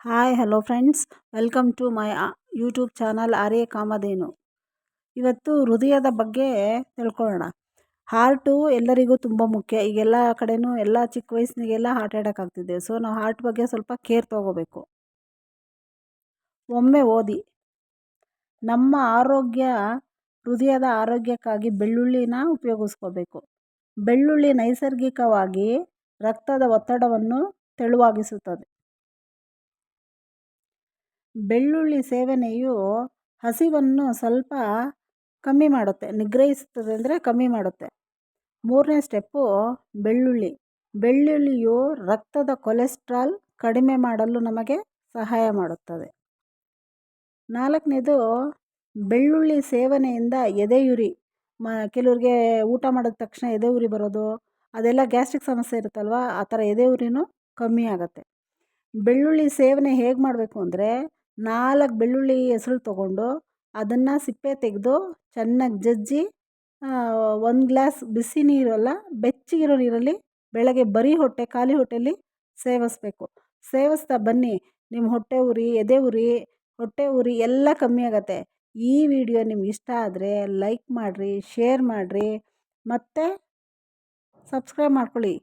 Hi hello friends welcome to my YouTube channel Arya Kamadhenu ಇವತ್ತು ಹೃದಯದ ಬಗ್ಗೆ ತಿಳ್ಕೊಳ್ಳೋಣ. ಹಾರ್ಟು ಎಲ್ಲರಿಗೂ ತುಂಬ ಮುಖ್ಯ. ಈಗೆಲ್ಲ ಕಡೆಯೂ ಎಲ್ಲ ಚಿಕ್ಕ ವಯಸ್ಸಿನಿಗೆಲ್ಲ ಹಾರ್ಟ್ ಅಟ್ಯಾಕ್ ಆಗ್ತಿದೆ. ಸೊ ನಾವು ಹಾರ್ಟ್ ಬಗ್ಗೆ ಸ್ವಲ್ಪ ಕೇರ್ ತೊಗೋಬೇಕು. ಒಮ್ಮೆ ಓದಿ. ನಮ್ಮ ಆರೋಗ್ಯ, ಹೃದಯದ ಆರೋಗ್ಯಕ್ಕಾಗಿ ಬೆಳ್ಳುಳ್ಳಿನ ಉಪಯೋಗಿಸ್ಕೋಬೇಕು. ಬೆಳ್ಳುಳ್ಳಿ ನೈಸರ್ಗಿಕವಾಗಿ ರಕ್ತದ ಒತ್ತಡವನ್ನು ತೆಳುವಾಗಿಸುತ್ತದೆ. ಬೆಳ್ಳುಳ್ಳಿ ಸೇವನೆಯು ಹಸಿವನ್ನು ಸ್ವಲ್ಪ ಕಮ್ಮಿ ಮಾಡುತ್ತೆ, ನಿಗ್ರಹಿಸುತ್ತದೆ ಅಂದರೆ ಕಮ್ಮಿ ಮಾಡುತ್ತೆ. ಮೂರನೇ ಸ್ಟೆಪ್ಪು ಬೆಳ್ಳುಳ್ಳಿ. ಬೆಳ್ಳುಳ್ಳಿಯು ರಕ್ತದ ಕೊಲೆಸ್ಟ್ರಾಲ್ ಕಡಿಮೆ ಮಾಡಲು ನಮಗೆ ಸಹಾಯ ಮಾಡುತ್ತದೆ. ನಾಲ್ಕನೇದು ಬೆಳ್ಳುಳ್ಳಿ ಸೇವನೆಯಿಂದ ಎದೆಯುರಿ. ಮ, ಕೆಲವ್ರಿಗೆ ಊಟ ಮಾಡಿದ ತಕ್ಷಣ ಎದೆ ಉರಿ ಬರೋದು, ಅದೆಲ್ಲ ಗ್ಯಾಸ್ಟ್ರಿಕ್ ಸಮಸ್ಯೆ ಇರುತ್ತಲ್ವ, ಆ ಥರ ಎದೆ ಉರಿನೂ ಕಮ್ಮಿ ಆಗುತ್ತೆ. ಬೆಳ್ಳುಳ್ಳಿ ಸೇವನೆ ಹೇಗೆ ಮಾಡಬೇಕು ಅಂದರೆ ನಾಲ್ಕು ಬೆಳ್ಳುಳ್ಳಿ ಹೆಸ್ರು ತೊಗೊಂಡು ಅದನ್ನು ಸಿಪ್ಪೆ ತೆಗೆದು ಚೆನ್ನಾಗಿ ಜಜ್ಜಿ ಒಂದು ಗ್ಲಾಸ್ ಬಿಸಿ ನೀರಲ್ಲ ಬೆಚ್ಚಗಿರೋ ನೀರಲ್ಲಿ ಬೆಳಗ್ಗೆ ಬರೀ ಹೊಟ್ಟೆ, ಖಾಲಿ ಹೊಟ್ಟೆಯಲ್ಲಿ ಸೇವಿಸ್ಬೇಕು. ಸೇವಿಸ್ತಾ ಬನ್ನಿ ನಿಮ್ಮ ಹೊಟ್ಟೆ ಉರಿ, ಎದೆ ಉರಿ, ಹೊಟ್ಟೆ ಉರಿ ಎಲ್ಲ ಕಮ್ಮಿ ಆಗುತ್ತೆ. ಈ ವಿಡಿಯೋ ನಿಮ್ಗೆ ಇಷ್ಟ ಆದರೆ ಲೈಕ್ ಮಾಡಿರಿ, ಶೇರ್ ಮಾಡಿರಿ, ಮತ್ತು ಸಬ್ಸ್ಕ್ರೈಬ್ ಮಾಡ್ಕೊಳ್ಳಿ.